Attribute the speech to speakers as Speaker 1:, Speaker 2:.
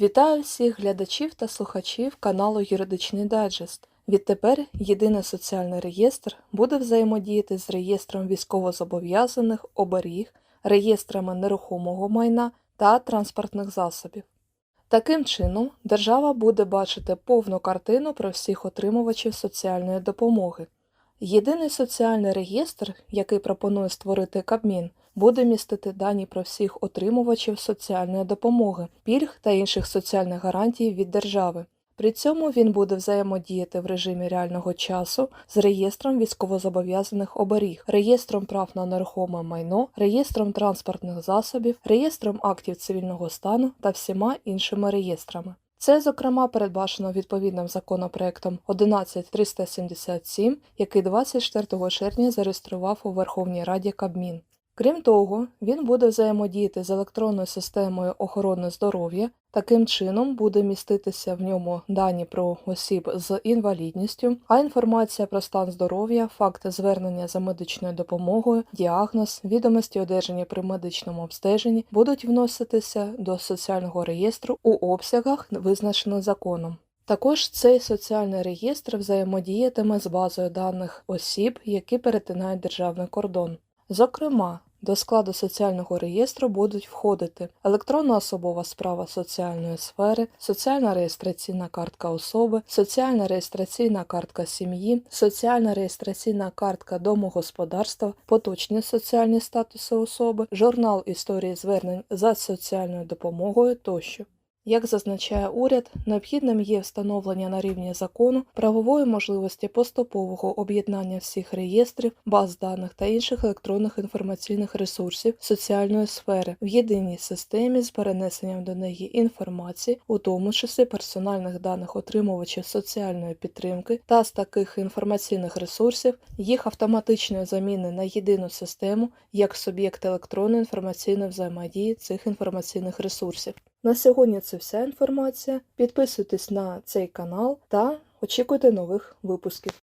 Speaker 1: Вітаю всіх глядачів та слухачів каналу Юридичний Дайджест. Відтепер єдиний соціальний реєстр буде взаємодіяти з реєстром військовозобов'язаних оберіг, реєстрами нерухомого майна та транспортних засобів. Таким чином, держава буде бачити повну картину про всіх отримувачів соціальної допомоги. Єдиний соціальний реєстр, який пропонує створити Кабмін, буде містити дані про всіх отримувачів соціальної допомоги, пільг та інших соціальних гарантій від держави. При цьому він буде взаємодіяти в режимі реального часу з реєстром військовозобов'язаних оберіг, реєстром прав на нерухоме майно, реєстром транспортних засобів, реєстром актів цивільного стану та всіма іншими реєстрами. Це, зокрема, передбачено відповідним законопроектом 11377, який 24 червня зареєстрував у Верховній Раді Кабмін. Крім того, він буде взаємодіяти з електронною системою охорони здоров'я. Таким чином буде міститися в ньому дані про осіб з інвалідністю, а інформація про стан здоров'я, факти звернення за медичною допомогою, діагноз, відомості одержані при медичному обстеженні будуть вноситися до соціального реєстру у обсягах, визначених законом. Також цей соціальний реєстр взаємодіятиме з базою даних осіб, які перетинають державний кордон. Зокрема, до складу соціального реєстру будуть входити електронна особова справа соціальної сфери, соціальна реєстраційна картка особи, соціальна реєстраційна картка сім'ї, соціальна реєстраційна картка домогосподарства, поточні соціальні статуси особи, журнал історії звернень за соціальною допомогою тощо. Як зазначає уряд, необхідним є встановлення на рівні закону правової можливості поступового об'єднання всіх реєстрів, баз даних та інших електронних інформаційних ресурсів соціальної сфери в єдиній системі з перенесенням до неї інформації, у тому числі персональних даних отримувачів соціальної підтримки та з таких інформаційних ресурсів їх автоматичної заміни на єдину систему як суб'єкт електронної інформаційної взаємодії цих інформаційних ресурсів. На сьогодні це вся інформація. Підписуйтесь на цей канал та очікуйте нових випусків.